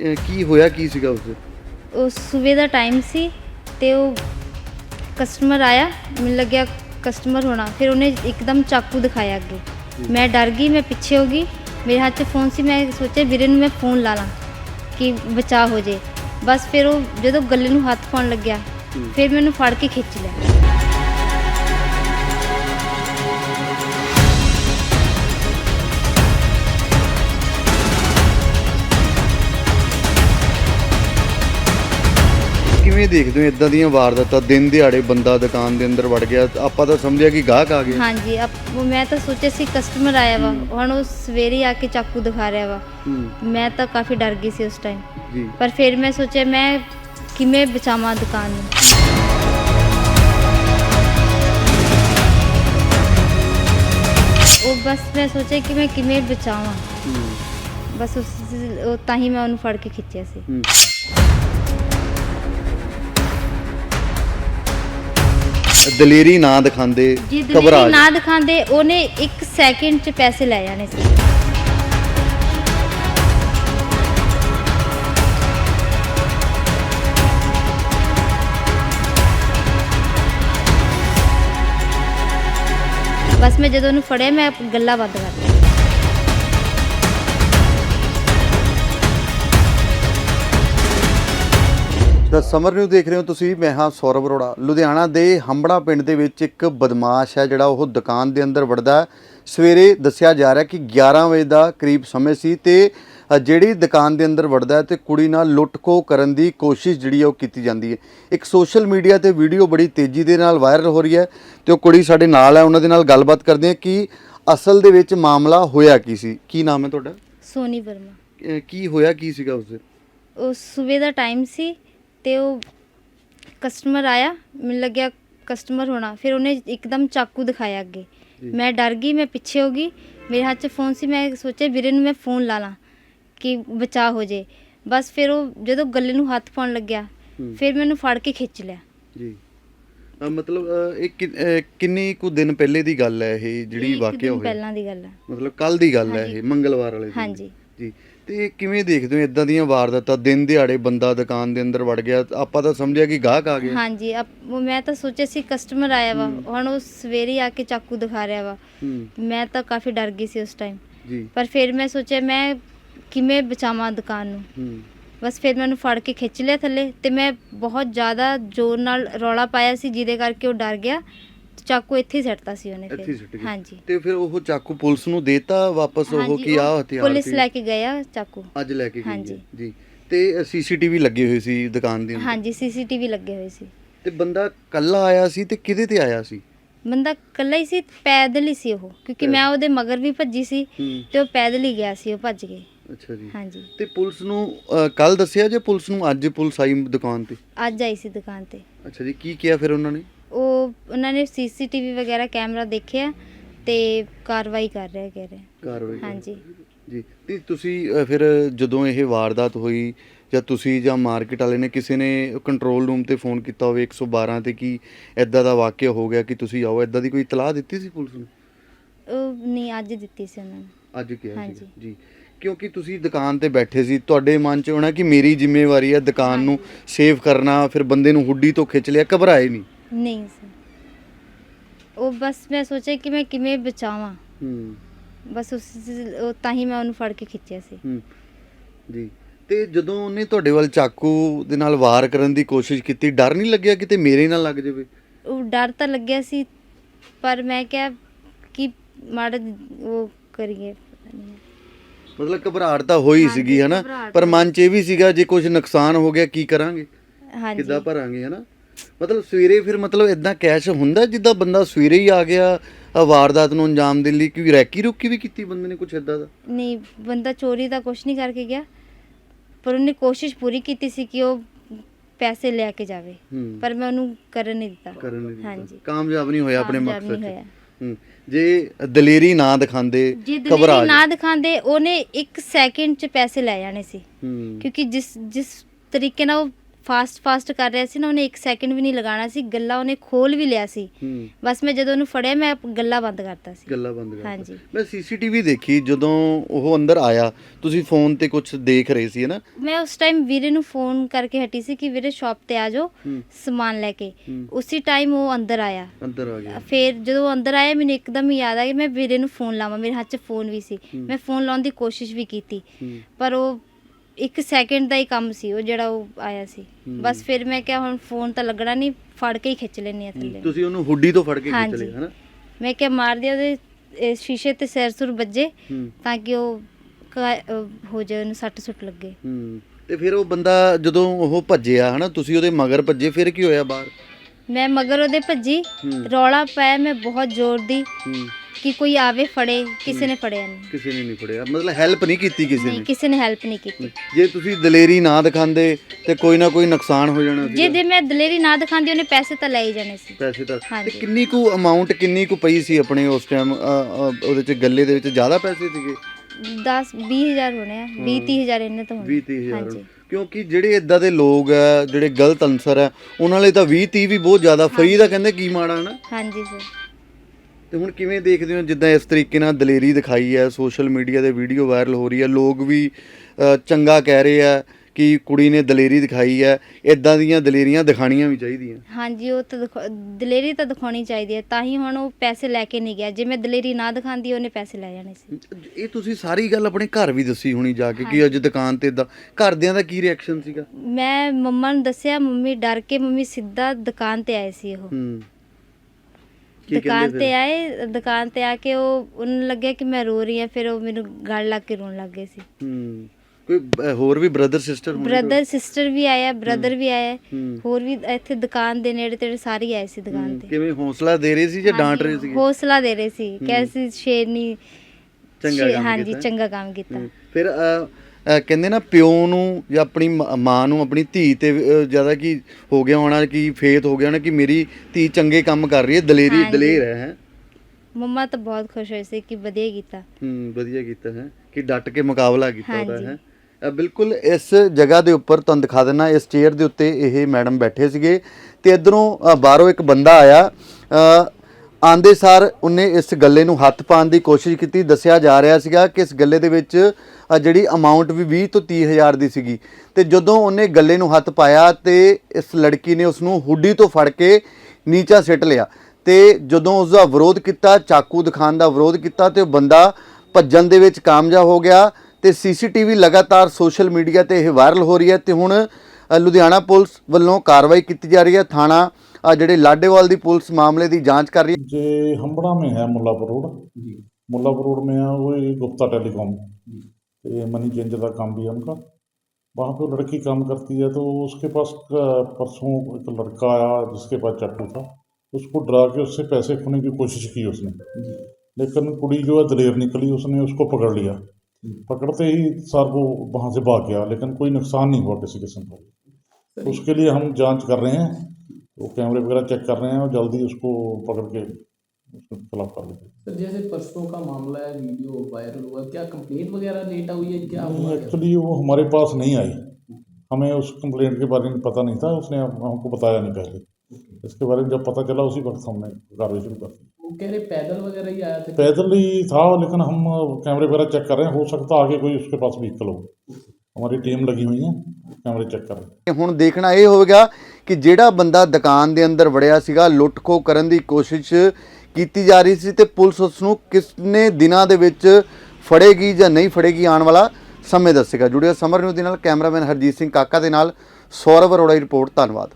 ਅਹ ਕੀ ਹੋਇਆ ਕੀ ਸੀਗਾ ਉਸ ਦਿਨ? ਉਹ ਸਵੇਰ ਦਾ ਟਾਈਮ ਸੀ ਤੇ ਉਹ ਕਸਟਮਰ ਆਇਆ ਮੈਨੂੰ ਲੱਗਿਆ ਕਸਟਮਰ ਹੋਣਾ। ਫਿਰ ਉਹਨੇ ਇੱਕਦਮ ਚਾਕੂ ਦਿਖਾਇਆ ਅੱਗੇ। ਮੈਂ ਡਰ ਗਈ ਮੈਂ ਪਿੱਛੇ ਹੋ ਗਈ। ਮੇਰੇ ਹੱਥ 'ਚ ਫੋਨ ਸੀ ਮੈਂ ਸੋਚਿਆ ਵੀਰੇ ਨੂੰ ਮੈਂ ਫੋਨ ਲਾ ਲਾਂ ਕਿ ਬਚਾ ਹੋ ਜੇ। ਬਸ ਫਿਰ ਉਹ ਜਦੋਂ ਗੱਲੇ ਨੂੰ ਹੱਥ ਪਾਉਣ ਲੱਗਿਆ ਫਿਰ ਮੈਨੂੰ ਫੜ ਕੇ ਖਿੱਚ ਲਿਆ। ਕਿਵੇਂ ਦੇਖਦੇ ਹੋ ਇਦਾਂ ਦੀਆਂ ਵਾਰਦਾਤਾਂ ਦਿਨ ਦਿਹਾੜੇ ਬੰਦਾ ਦੁਕਾਨ ਦੇ ਅੰਦਰ ਵੜ ਗਿਆ ਆਪਾਂ ਤਾਂ ਸਮਝਿਆ ਕਿ ਗਾਹਕ ਆ ਗਿਆ ਹਾਂਜੀ ਉਹ ਮੈਂ ਤਾਂ ਸੋਚਿਆ ਸੀ ਕਸਟਮਰ ਆਇਆ ਵਾ ਹੁਣ ਉਹ ਸਵੇਰੇ ਆ ਕੇ ਚਾਕੂ ਦਿਖਾ ਰਿਹਾ ਵਾ। ਹੂੰ। ਮੈਂ ਤਾਂ ਕਾਫੀ ਡਰ ਗਈ ਸੀ ਉਸ ਟਾਈਮ ਜੀ। ਪਰ ਫਿਰ ਮੈਂ ਸੋਚਿਆ ਮੈਂ ਕਿਵੇਂ ਬਚਾਵਾਂ ਦੁਕਾਨ ਨੂੰ? ਉਹ ਬਸ ਮੈਂ ਸੋਚਿਆ ਕਿ ਮੈਂ ਕਿਵੇਂ ਬਚਾਵਾਂ। ਹੂੰ। ਬਸ ਉਸ ਉਹ ਤਾਂ ਹੀ ਮੈਂ ਉਹਨੂੰ ਫੜ ਕੇ ਖਿੱਚਿਆ ਸੀ। ਹੂੰ। ਦਲੇਰੀ ਨਾ ਦਿਖਾਉਂਦੇ ਜੀ ਘਬਰਾ ਦਲੀਲ ਨਾ ਦਿਖਾਉਂਦੇ ਉਹਨੇ 1 ਸੈਕਿੰਡ ਚ ਪੈਸੇ ਲੈ ਜਾਣੇ ਸੀ। ਬਸ ਮੈਂ ਜਦੋਂ ਉਹਨੂੰ ਫੜਿਆ ਮੈਂ ਗੱਲਾਂ ਬੰਦ ਕਰ ਦਿੱਤੀਆਂ ਦਾ ਸਮਰ ਨੂੰ ਦੇਖ ਰਹੇ ਹੋ ਤੁਸੀਂ ਮੈਂ ਹਾਂ ਸੌਰਵ ਅਰੋੜਾ। ਲੁਧਿਆਣਾ ਦੇ ਹੰਬੜਾ ਪਿੰਡ ਦੇ ਵਿੱਚ ਇੱਕ ਬਦਮਾਸ਼ ਹੈ ਜਿਹੜਾ ਉਹ ਦੁਕਾਨ ਦੇ ਅੰਦਰ ਵੜਦਾ। ਸਵੇਰੇ ਦੱਸਿਆ ਜਾ ਰਿਹਾ ਕਿ 11 ਵਜੇ ਦਾ ਕਰੀਬ ਸਮੇਂ ਸੀ ਤੇ ਜਿਹੜੀ ਦੁਕਾਨ ਦੇ ਅੰਦਰ ਵੜਦਾ ਤੇ ਕੁੜੀ ਨਾਲ ਲੁੱਟਖੋ ਕਰਨ ਦੀ ਕੋਸ਼ਿਸ਼ ਜਿਹੜੀ ਉਹ ਕੀਤੀ ਜਾਂਦੀ ਹੈ। ਇੱਕ ਸੋਸ਼ਲ ਮੀਡੀਆ ਤੇ ਵੀਡੀਓ ਬੜੀ ਤੇਜ਼ੀ ਦੇ ਨਾਲ ਵਾਇਰਲ ਹੋ ਰਹੀ ਹੈ ਤੇ ਉਹ ਕੁੜੀ ਸਾਡੇ ਨਾਲ ਹੈ ਉਹਨਾਂ ਦੇ ਨਾਲ ਗੱਲਬਾਤ ਕਰਦੇ ਹਾਂ ਕਿ ਅਸਲ ਦੇ ਵਿੱਚ ਮਾਮਲਾ ਹੋਇਆ ਕੀ ਸੀ। ਕੀ ਨਾਮ ਹੈ ਤੁਹਾਡਾ? ਸੋਨੀ ਵਰਮਾ। ਕੀ ਹੋਇਆ ਕੀ ਸੀਗਾ ਉਸ ਦਿਨ? ਉਹ ਸਵੇਰ ਦਾ ਟਾਈਮ ਸੀ ਤੇ ਉਹ ਕਸਟਮਰ ਆਇਆ ਮੈਨੂੰ ਲੱਗਿਆ ਕਸਟਮਰ ਹੋਣਾ। ਫਿਰ ਉਹਨੇ ਇੱਕਦਮ ਚਾਕੂ ਦਿਖਾਇਆ ਅੱਗੇ। ਮੈਂ ਡਰ ਗਈ ਮੈਂ ਪਿੱਛੇ ਹੋ ਗਈ। ਮੇਰੇ ਹੱਥ 'ਚ ਫੋਨ ਸੀ ਮੈਂ ਸੋਚਿਆ ਵੀਰੇ ਨੂੰ ਮੈਂ ਫੋਨ ਲਾ ਲਾਂ ਕਿ ਬਚਾ ਹੋ ਜੇ। ਬਸ ਫਿਰ ਉਹ ਜਦੋਂ ਗੱਲੇ ਨੂੰ ਹੱਥ ਪਾਉਣ ਲੱਗਿਆ। ਫਿਰ ਮੈਨੂੰ ਫੜ ਕੇ ਖਿੱਚ ਲਿਆ। ਜੀ। ਮਤਲਬ ਇਹ ਕਿੰਨੀ ਕੁ ਦਿਨ ਪਹਿਲੇ ਦੀ ਗੱਲ ਹੈ ਇਹ ਜਿਹੜੀ ਵਾਕਿਆ ਹੋਇਆ? ਪਹਿਲਾਂ ਦੀ ਗੱਲ ਹੈ ਮਤਲਬ ਕੱਲ ਦੀ ਗੱਲ ਹੈ। ਇਹ ਮੰਗਲਵਾਰ ਵਾਲੇ ਦਿਨ। ਹਾਂਜੀ। ਜੀ। ਤੇ ਕਿਵੇਂ ਦੇਖਦੇ ਹੋ ਇਦਾਂ ਦੀਆਂ ਵਾਰਦਾਤਾਂ? ਦਿਨ ਦਿਹਾੜੇ ਬੰਦਾ ਦੁਕਾਨ ਦੇ ਅੰਦਰ ਵੜ ਗਿਆ ਆਪਾਂ ਤਾਂ ਸਮਝਿਆ ਕਿ ਗਾਹਕ ਆ ਗਿਆ ਹਾਂਜੀ ਮੈਂ ਤਾਂ ਸੋਚਿਆ ਸੀ ਕਸਟਮਰ ਆਇਆ ਵਾ ਹੁਣ ਉਹ ਸਵੇਰੇ ਆ ਕੇ ਚਾਕੂ ਦਿਖਾ ਰਿਹਾ ਵਾ। ਹੂੰ। ਮੈਂ ਤਾਂ ਕਾਫੀ ਡਰ ਗਈ ਸੀ ਉਸ ਟਾਈਮ ਜੀ। ਪਰ ਫਿਰ ਮੈਂ ਸੋਚਿਆ ਮੈਂ ਕਿਵੇਂ ਬਚਾਵਾਂ ਦੁਕਾਨ ਨੂੰ? ਹੂੰ। ਬਸ ਫਿਰ ਮੈਨੂੰ ਫੜ ਕੇ ਖਿੱਚ ਲਿਆ ਥੱਲੇ ਤੇ ਮੈਂ ਬਹੁਤ ਜ਼ਿਆਦਾ ਜ਼ੋਰ ਨਾਲ ਰੌਲਾ ਪਾਇਆ ਸੀ ਜਿਹਦੇ ਕਰਕੇ ਉਹ ਡਰ ਗਿਆ। ਚਾਕੂ ਇੱਥੇ ਹੀ ਸੱਟਤਾ ਸੀ ਉਹਨੇ ਇੱਥੇ ਹੀ ਸੁੱਟ ਫਿਰ। ਹਾਂਜੀ। ਤੇ ਫਿਰ ਉਹ ਚਾਕੂ ਪੁਲਿਸ ਨੂੰ ਦੇਤਾ ਵਾਪਸ ਉਹ ਹਾਂਜੀ, ਕੀ ਆ ਹਥਿਆਰ ਪੁਲਿਸ ਸੀ? ਲੈ ਕੇ ਗਿਆ ਚਾਕੂ। ਅੱਜ ਲੈ ਕੇ ਗਈ ਹੈ। ਹਾਂਜੀ। ਜੀ। ਤੇ ਸੀਸੀਟੀਵੀ ਲੱਗੇ ਹੋਏ ਸੀ ਦੁਕਾਨ ਦੇ ਅੰਦਰ ਹਾਂਜੀ ਸੀਸੀਟੀਵੀ ਲੱਗੇ ਹੋਏ ਸੀ। ਤੇ ਬੰਦਾ ਕੱਲਾ ਆਇਆ ਸੀ ਤੇ ਕਿਹਦੇ ਤੇ ਆਇਆ ਸੀ? ਬੰਦਾ ਇਕੱਲਾ ਹੀ ਸੀ ਪੈਦਲ ਹੀ ਸੀ ਉਹ। ਕਿਉਂਕਿ ਮੈਂ ਉਹਦੇ ਮਗਰ ਵੀ ਭੱਜੀ ਸੀ ਹੂੰ। ਤੇ ਉਹ ਪੈਦਲ ਹੀ ਗਿਆ ਸੀ ਉਹ ਭੱਜ ਕੇ ਅੱਛਾ ਜੀ। ਹਾਂਜੀ। ਤੇ ਪੁਲਿਸ ਨੂੰ ਕੱਲ ਦੱਸਿਆ ਜੇ ਪੁਲਿਸ ਨੂੰ ਅੱਜ ਪੁਲਿਸ ਆਈ ਦੁਕਾਨ ਤੇ? ਅੱਜ ਆਈ ਸੀ ਦੁਕਾਨ ਤੇ। ਅੱਛਾ ਜੀ ਕੀ ਕਿਹਾ ਫਿਰ ਉਹਨਾਂ ਨੇ? ਉਹ ਉਹਨਾਂ ਨੇ ਸੀਸੀਟੀਵੀ ਵਗੈਰਾ ਕੈਮਰਾ ਦੇਖਿਆ ਤੇ ਕਾਰਵਾਈ ਕਰ ਰਹੇ ਕਹਿ ਰਹੇ। ਕਾਰਵਾਈ ਕਰ- ਹਾਂਜੀ। ਜੀ। ਤੇ ਤੁਸੀਂ ਅ, ਫਿਰ ਜਦੋਂ ਇਹ ਵਾਰਦਾਤ ਹੋਈ ਜਾਂ ਤੁਸੀਂ ਜਾਂ ਮਾਰਕੀਟ ਵਾਲੇ ਨੇ ਕਿਸੇ ਨੇ ਕੰਟਰੋਲ ਰੂਮ ਤੇ ਫੋਨ ਕੀਤਾ ਹੋਵੇ 112 ਤੇ ਕੀ ਐਦਾਂ ਦਾ ਵਾਕਿਆ ਹੋ ਗਿਆ ਕਿ ਤੁਸੀਂ ਆਓ ਐਦਾਂ ਦੀ ਕੋਈ ਇਤਲਾਹ ਦਿੱਤੀ ਸੀ ਪੁਲਿਸ ਨੂੰ? ਉਹ ਨਹੀਂ ਅੱਜ ਦਿੱਤੀ ਸੀ ਉਹਨਾਂ ਨੇ। ਅੱਜ ਕਿਹਾ ਹਾਂਜੀ। ਜੀ। ਕਿਉਂਕਿ ਤੁਸੀਂ ਦੁਕਾਨ ਤੇ ਬੈਠੇ ਸੀ ਤੁਹਾਡੇ ਮਨ 'ਚ ਹੋਣਾ ਕਿ ਮੇਰੀ ਜ਼ਿੰਮੇਵਾਰੀ ਹੈ ਦੁਕਾਨ ਨੂੰ ਸੇਵ ਕਰਨਾ ਫਿਰ ਬੰਦੇ ਨੂੰ ਹੁੱਡੀ ਤੋਂ ਖਿੱਚ ਲਿਆ ਘਬਰਾਏ ਨਹੀਂ। ਨਹੀਂ ਸਰ। ਉਹ ਬਸ ਮੈਂ ਸੋਚਿਆ ਕਿ ਮੈਂ ਕਿਵੇਂ ਬਚਾਵਾਂ। ਹੂੰ। ਬਸ ਉਸ ਉਹ ਤਾਂ ਹੀ ਮੈਂ ਉਹਨੂੰ ਫੜ ਕੇ ਖਿੱਚਿਆ ਸੀ। ਹੂੰ। ਜੀ। ਤੇ ਜਦੋਂ ਉਹਨੇ ਤੁਹਾਡੇ ਵੱਲ ਚਾਕੂ ਦੇ ਨਾਲ ਵਾਰ ਕਰਨ ਦੀ ਕੋਸ਼ਿਸ਼ ਕੀਤੀ ਡਰ ਨਹੀਂ ਲੱਗਿਆ ਕਿਤੇ ਮੇਰੇ ਨਾਲ ਲੱਗ ਜਾਵੇ? ਉਹ ਡਰ ਤਾਂ ਲੱਗਿਆ ਸੀ ਪਰ ਮੈਂ ਕਿਹਾ ਕਿ ਮਾੜਾ ਉਹ ਕਰੀਏ ਪਤਾ ਨਹੀਂ। ਮਤਲਬ ਘਬਰਾਹਟ ਤਾਂ ਹੋਈ ਹਾਂਜੀ, ਸੀਗੀ ਹਨਾ? ਘਬਰਾਹਟ ਪਰ ਮਨ 'ਚ ਇਹ ਵੀ ਸੀਗਾ ਜੇ ਕੁਝ ਨੁਕਸਾਨ ਹੋ ਗਿਆ ਕੀ ਕਰਾਂਗੇ? ਹਾਂਜੀ। ਕਿੱਦਾਂ ਭਰਾਂਗੇ ਹਨਾ? ਮਤਲਬ ਸਵੇਰੇ ਫਿਰ ਮਤਲਬ ਇਦਾਂ ਕੈਸ਼ ਹੁੰਦਾ ਜਿੱਦਾਂ ਬੰਦਾ ਸਵੇਰੇ ਹੀ ਆ ਗਿਆ ਵਾਰਦਾਤ ਨੂੰ ਅੰਜਾਮ ਦੇਣ ਲਈ ਕੋਈ ਰੈਕੀ ਰੁਕੀ ਵੀ ਕੀਤੀ ਬੰਦੇ ਨੇ ਕੁਝ ਇਦਾਂ ਦਾ? ਨਹੀਂ ਬੰਦਾ ਚੋਰੀ ਦਾ ਕੁਝ ਨਹੀਂ ਕਰਕੇ ਗਿਆ ਪਰ ਉਹਨੇ ਕੋਸ਼ਿਸ਼ ਪੂਰੀ ਕੀਤੀ ਸੀ ਕਿ ਉਹ ਪੈਸੇ ਲੈ ਕੇ ਜਾਵੇ ਪਰ ਮੈਂ ਉਹਨੂੰ ਕਰਨ ਨਹੀਂ ਦਿੱਤਾ। ਕਰਨ ਨਹੀਂ ਦਿੱਤਾ। ਹਾਂਜੀ। ਕਾਮਯਾਬ ਨਹੀਂ ਹੋਇਆ ਆਪਣੇ ਮਕਸਦ 'ਚ। ਜੇ ਦਲੇਰੀ ਨਾ ਦਿਖਾਉਂਦੇ ਘਬਰਾ ਨਾ ਦਿਖਾਉਂਦੇ ਉਹਨੇ 1 ਸੈਕਿੰਡ ਚ ਪੈਸੇ ਲੈ ਜਾਣੇ ਸੀ। ਕਿਉਂਕਿ ਜਿਸ ਜਿਸ ਤਰੀਕੇ ਨਾਲ ਉਹ ਫਾਸਟ ਫਾਸਟ ਕਰ ਰਿਹਾ ਸੀ ਨਾ ਉਹਨੇ 1 ਸੈਕਿੰਡ ਵੀ ਨਹੀਂ ਲਗਾਉਣਾ ਸੀ ਗੱਲਾ ਉਹਨੇ ਖੋਲ ਵੀ ਲਿਆ ਸੀ। ਹੂੰ। ਬਸ ਮੈਂ ਜਦੋਂ ਉਹਨੂੰ ਫੜਿਆ ਮੈਂ ਗੱਲਾ ਬੰਦ ਕਰਤਾ ਸੀ। ਗੱਲਾਂ ਬੰਦ ਕਰ ਹਾਂਜੀ। ਮੈਂ ਸੀਸੀਟੀਵੀ ਦੇਖੀ ਜਦੋਂ ਉਹ ਅੰਦਰ ਆਇਆ ਤੁਸੀਂ ਫੋਨ ਤੇ ਕੁਝ ਦੇਖ ਰਹੇ ਸੀ ਨਾ ਮੈਂ ਉਸ ਟਾਈਮ ਵੀਰੇ ਨੂੰ ਫੋਨ ਕਰਕੇ ਹਟੀ ਸੀ ਕਿ ਵੀਰੇ ਸ਼ਾਪ ਤੇ ਆ ਜਾਓ ਹੂੰ। ਸਮਾਨ ਲੈ ਕੇ। ਹੂੰ। ਉਸੇ ਟਾਈਮ ਉਹ ਅੰਦਰ ਆਇਆ। ਅੰਦਰ ਆ ਗਿਆ। ਫਿਰ ਜਦੋਂ ਉਹ ਅੰਦਰ ਆਇਆ ਮੈਨੂੰ ਇੱਕਦਮ ਹੀ ਯਾਦ ਆ ਕਿ ਮੈਂ ਵੀਰੇ ਨੂੰ ਫੋਨ ਲਾਵਾਂ ਮੇਰੇ ਹੱਥ 'ਚ ਫੋਨ ਵੀ ਸੀ। ਹੂੰ। ਮੈਂ ਫੋਨ ਲਾਉਣ ਦੀ ਕੋਸ਼ਿਸ਼ ਵੀ ਕੀਤੀ। ਹੂੰ। ਪਰ ਉਹ ਇੱਕ ਸੈਕਿੰਡ ਦਾ ਹੀ ਕੰਮ ਸੀ ਉਹ ਜਿਹੜਾ ਉਹ ਆਇਆ ਸੀ। ਹੂੰ। ਬਸ ਫਿਰ ਮੈਂ ਕਿਹਾ ਹੁਣ ਫੋਨ ਤਾਂ ਲੱਗਣਾ ਨਹੀਂ ਫੜ ਕੇ ਹੀ ਖਿੱਚ ਲੈਣੀ ਆ ਥੱਲੇ। ਤੁਸੀਂ ਉਹਨੂੰ ਹੁੱਡੀ ਤੋਂ ਫੜ ਕੇ ਖਿੱਚ ਹਾਂਜੀ। ਲਿਆ ਹਨਾ? ਮੈਂ ਕਿਹਾ ਮਾਰ ਦਿਆ ਉਹਦੇ ਇਹ ਸ਼ੀਸ਼ੇ ਤੇ ਸਿਰ ਸੁਰ ਵੱਜੇ ਹੂੰ। ਤਾਂ ਕਿ ਉਹ ਕ- ਅਹ ਹੋ ਜਾਏ ਉਹਨੂੰ ਸੱਟ ਸੁੱਟ ਲੱਗੇ। ਹੂੰ ਤੇ ਫਿਰ ਉਹ ਬੰਦਾ ਜਦੋਂ ਉਹ ਭੱਜਿਆ ਹਨਾ ਤੁਸੀਂ ਉਹਦੇ ਮਗਰ ਭੱਜੇ ਫਿਰ ਕੀ ਹੋਇਆ ਬਾਹਰ? ਮੈਂ ਮਗਰ ਉਹਦੇ ਭੱਜੀ ਹੂੰ। ਰੌਲਾ ਪਾਇਆ ਮੈਂ ਬਹੁਤ ਜ਼ੋਰ ਦੀ। ਹੂੰ। ਕਿ ਕੋਈ ਆਵੇ ਫੜੇ ਕਿਸੇ ਨੇ ਫੜਿਆ ਨਹੀਂ। ਕਿਸੇ ਨੇ ਨਹੀਂ ਫੜਿਆ। ਮਤਲਬ ਹੈਲਪ ਨਹੀਂ ਕੀਤੀ ਕਿਸੇ ਨਹੀਂ ਨੇ? ਕਿਸੇ ਨੇ ਹੈਲਪ ਨਹੀਂ ਕੀਤੀ। ਜੇ ਤੁਸੀਂ ਦਲੇਰੀ ਨਾ ਦਿਖਾਉਂਦੇ ਤੇ ਕੋਈ ਨਾ ਕੋਈ ਨੁਕਸਾਨ ਹੋ ਜਾਣਾ ਜੇ ਸੀ ਜੇ ਮੈਂ ਦਲੇਰੀ ਨਾ ਦਿਖਾਉਂਦੀ ਉਹਨੇ ਪੈਸੇ ਤਾਂ ਲੈ ਹੀ ਜਾਣੇ ਸੀ। ਪੈਸੇ ਤਾਂ ਤੇ ਹਾਂਜੀ। ਕਿੰਨੀ ਕੁ ਅਮਾਉਂਟ ਕਿੰਨੀ ਕੁ ਪਈ ਸੀ ਆਪਣੇ ਉਸ ਟਾਈਮ ਉਹਦੇ ਚ ਗੱਲੇ ਦੇ ਵਿੱਚ ਜ਼ਿਆਦਾ ਪੈਸੇ ਸੀਗੇ? 10 20000 ਹੋਣੇ ਆ। 20 30000 ਇੰਨੇ ਤਾਂ ਹੋਣੇ। 20 30000 ਹਾਂਜੀ। ਕਿਉਂਕਿ ਜਿਹੜੇ ਇਦਾਂ ਦੇ ਲੋਕ ਆ ਜਿਹੜੇ ਗਲਤ ਅਨਸਰ ਆ ਉਹਨਾਂ ਲਈ ਤਾਂ 20 30 ਵੀ ਬਹੁਤ ਜ਼ਿਆਦਾ ਫਰੀ ਦਾ ਕਹਿੰਦੇ ਕੀ ਮਾੜਾ ਨਾ। ਹਾਂਜੀ ਸਰ ਤੇ ਹੁਣ ਕਿਵੇਂ ਦੇਖਦੇ ਹੋ ਜਿੱਦਾਂ ਇਸ ਤਰੀਕੇ ਨਾਲ ਦਲੇਰੀ ਦਿਖਾਈ ਹੈ ਸੋਸ਼ਲ ਮੀਡੀਆ ਤੇ ਵੀਡੀਓ ਵਾਇਰਲ ਹੋ ਰਹੀ ਹੈ ਲੋਕ ਵੀ ਚੰਗਾ ਕਹਿ ਰਹੇ ਆ ਕਿ ਕੁੜੀ ਨੇ ਦਲੇਰੀ ਦਿਖਾਈ ਹੈ ਇਦਾਂ ਦੀਆਂ ਦਲੇਰੀਆਂ ਦਿਖਾਣੀਆਂ ਵੀ ਚਾਹੀਦੀਆਂ। ਹਾਂਜੀ ਉਹ ਤਾਂ ਦਿਖਾ- ਦਲੇਰੀ ਤਾਂ ਦਿਖਾਉਣੀ ਚਾਹੀਦੀ ਹੈ ਤਾਂ ਹੀ ਹੁਣ ਉਹ ਪੈਸੇ ਲੈ ਕੇ ਨਹੀਂ ਗਿਆ ਜੇ ਮੈਂ ਦਲੇਰੀ ਨਾ ਦਿਖਾਉਂਦੀ ਉਹਨੇ ਪੈਸੇ ਲੈ ਜਾਣੇ ਸੀ। ਇਹ ਤੁਸੀਂ ਸਾਰੀ ਗੱਲ ਆਪਣੇ ਘਰ ਵੀ ਦੱਸੀ ਹੋਣੀ ਜਾ ਕੇ ਕਿ ਅੱਜ ਦੁਕਾਨ ਤੇ ਇਦਾਂ ਘਰਦਿਆਂ ਦਾ ਕੀ ਰਿਐਕਸ਼ਨ ਸੀਗਾ? ਮੈਂ ਮੰਮਾ ਨੂੰ ਦੱਸਿਆ ਮੰਮੀ ਡਰ ਕੇ ਮੰਮੀ ਸਿੱਧਾ ਦੁਕਾਨ ਤੇ ਆਏ ਸੀ ਉਹ। ਹੂੰ। ਦੁਕਾਨ ਤੇ ਆਏ ਦੁਕਾਨ ਤੇ ਆ ਕੇ ਉਹ ਉਹਨੂੰ ਲੱਗਿਆ ਕਿ ਮੈਂ ਰੋ ਰਹੀ ਹਾਂ ਫਿਰ ਉਹ ਮੈਨੂੰ ਗਲ ਲੱਗ ਕੇ ਰੋਣ ਲੱਗ ਗਏ ਸੀ ਹੂੰ ਕੋਈ ਬ- ਹੋਰ ਵੀ ਬ੍ਰਦਰ ਸਿਸਟਰ? ਬ੍ਰਦਰ ਸਿਸਟਰ ਵੀ ਆਇਆ ਬ੍ਰਦਰ ਵੀ ਆਇਆ ਹੋਰ ਵੀ ਇੱਥੇ ਦੁਕਾਨ ਦੇ ਨੇੜੇ ਤੇੜੇ ਸਾਰੇ ਹੀ ਆਏ ਸੀ ਦੁਕਾਨ ਤੇ ਕਿਵੇਂ ਹੌਸਲਾ ਦੇ ਰਹੇ ਸੀ ਜਾਂ ਡਾਂਟ ਰਹੇ ਸੀ ਹੌਸਲਾ ਦੇ ਰਹੇ ਸੀ ਕੈਸੀ ਸ਼ੇਰਨੀ ਚੰਗਾ ਕੰਮ ਹਾਂਜੀ ਕੀਤਾ। ਚੰਗਾ ਕੰਮ ਕੀਤਾ। ਫਿਰ ਅ, ਅ, ਕਹਿੰਦੇ ਨਾ ਪਿਓ ਨੂੰ ਜਾਂ ਆਪਣੀ ਮ- ਨੂੰ ਆਪਣੀ ਧੀ ਤੇ ਜ਼ਿਆਦਾ ਕੀ ਹੋ ਗਿਆ ਹੋਣਾ ਕਿ ਫੇਥ ਹੋ ਗਿਆ ਹੋਣਾ ਕਿ ਮੇਰੀ ਧੀ ਚੰਗੇ ਕੰਮ ਕਰ ਰਹੀ ਹੈ ਦਲੇਰੀ। ਦਲੇਰ ਹੈ ਹੈਂ? ਮੰਮਾ ਤਾਂ ਬਹੁਤ ਖੁਸ਼ ਹੋਏ ਸੀ ਕਿ ਵਧੀਆ ਕੀਤਾ ਹੂੰ ਵਧੀਆ ਕੀਤਾ ਹੈ ਕਿ ਡਟ ਕੇ ਮੁਕਾਬਲਾ ਕੀਤਾ ਉਹਦਾ। ਹੈ ਬਿਲਕੁਲ ਇਸ ਜਗ੍ਹਾ ਦੇ ਉੱਪਰ ਤੁਹਾਨੂੰ ਦਿਖਾ ਦੇਣਾ ਇਸ ਚੇਅਰ ਦੇ ਉੱਤੇ ਇਹ ਮੈਡਮ ਬੈਠੇ ਸੀਗੇ ਤੇ ਇਧਰੋਂ ਬਾਹਰੋਂ ਇੱਕ ਬੰਦਾ ਆਇਆ ਆਂਦੇ ਸਾਰ ਉਹਨੇ ਇਸ ਗੱਲੇ ਨੂੰ ਹੱਥ ਪਾਉਣ ਦੀ ਕੋਸ਼ਿਸ਼ ਕੀਤੀ। ਦੱਸਿਆ ਜਾ ਰਿਹਾ ਸੀਗਾ ਕਿ ਇਸ ਗੱਲੇ ਦੇ ਵਿੱਚ ਜਿਹੜੀ ਅਮਾਉਂਟ ਵੀ 20 ਤੋਂ 30 ਹਜ਼ਾਰ ਦੀ ਸੀਗੀ। ਤੇ ਜਦੋਂ ਉਹਨੇ ਗੱਲੇ ਨੂੰ ਹੱਥ ਪਾਇਆ ਤੇ ਇਸ ਲੜਕੀ ਨੇ ਉਸ ਨੂੰ ਹੁੱਡੀ ਤੋਂ ਫੜ ਕੇ ਨੀਚਾ ਸਿੱਟ ਲਿਆ। ਤੇ ਜਦੋਂ ਉਸ ਦਾ ਵਿਰੋਧ ਕੀਤਾ, ਚਾਕੂ ਦਿਖਾਉਣ ਦਾ ਵਿਰੋਧ ਕੀਤਾ ਤੇ ਉਹ ਬੰਦਾ ਭੱਜਣ ਦੇ ਵਿੱਚ ਕਾਮਯਾਬ ਹੋ ਗਿਆ ਤੇ ਸੀਸੀਟੀਵੀ ਲਗਾਤਾਰ ਸੋਸ਼ਲ ਮੀਡੀਆ ਤੇ ਇਹ ਵਾਇਰਲ ਹੋ ਰਹੀ ਹੈ ਤੇ ਹੁਣ ਲੁਧਿਆਣਾ ਪੁਲਿਸ ਵੱਲੋਂ ਕਾਰਵਾਈ ਕੀਤੀ ਜਾ ਰਹੀ ਹੈ। ਥਾਣਾ ਜਿਹੜੇ ਲਾਡੇਵਾਲ ਦੀ ਪੁਲਿਸ ਮਾਮਲੇ ਦੀ ਜਾਂਚ ਕਰ ਰਹੀ ਹੈ ये हम्बड़ा में है मुल्लापुर रोड मुल्लापुर रोड में है वो ये गुप्ता टेलीकॉम ये मनी चेंजर का काम भी है उनका वहाँ पे वो लड़की काम करती है तो उसके पास क- परसों एक लड़का आया जिसके पास चाकू था उसको डरा के उससे पैसे खोने की कोशिश की उसने लेकिन कुड़ी जो है दलेर निकली उसने उसको पकड़ लिया पकड़ते ही सर वो वहाँ से भाग गया लेकिन कोई नुकसान नहीं हुआ किसी किस्म का उसके लिए हम जांच कर रहे हैं वो कैमरे वगैरह चेक कर रहे हैं और जल्दी उसको पकड़ के उसके खिलाफ कर लेंगे सर जैसे परसों का मामला है वीडियो वायरल हुआ क्या कंप्लेंट वगैरह लेट हुई है क्या हुआ है? एक्चुअली वो हमारे पास नहीं आई हमें उस कंप्लेंट के बारे में पता नहीं था उसने हम- हमको बताया नहीं पहले इसके बारे में जब पता चला उसी वक्त हमने कार्रवाई शुरू कर दी वो कह रहे पैदल वगैरह ही आया था पैदल ही था लेकिन हम कैमरे वगैरह चेक कर रहे हैं हो सकता आगे कोई उसके पास व्हीकल हो हमारी टीम लगी हुई है कैमरे चेक कर रहे हैं ਹੁਣ ਦੇਖਣਾ ਇਹ ਹੋਵੇਗਾ ਕਿ ਜਿਹੜਾ ਬੰਦਾ ਦੁਕਾਨ ਦੇ ਅੰਦਰ ਵੜਿਆ ਸੀਗਾ ਲੁੱਟ-ਖੋ ਕਰਨ ਦੀ ਕੋਸ਼ਿਸ਼ ਕੀਤੀ ਜਾ ਰਹੀ ਸੀ ਤੇ ਪੁਲਿਸ ਉਸ ਨੂੰ ਕਿੰਨੇ ਦਿਨਾਂ ਦੇ ਵਿੱਚ ਫੜੇਗੀ ਜਾਂ ਨਹੀਂ ਫੜੇਗੀ ਆਉਣ ਵਾਲਾ ਸਮੇਂ ਦੱਸੇਗਾ ਜੁੜਿਆ ਸਮਰ ਨਿਊਜ਼ ਦੇ ਨਾਲ ਕੈਮਰਾਮੈਨ ਹਰਜੀਤ ਸਿੰਘ ਕਾਕਾ ਦੇ ਨਾਲ ਸੌਰਵ ਅਰੋੜਾ ਦੀ ਰਿਪੋਰਟ ਧੰਨਵਾਦ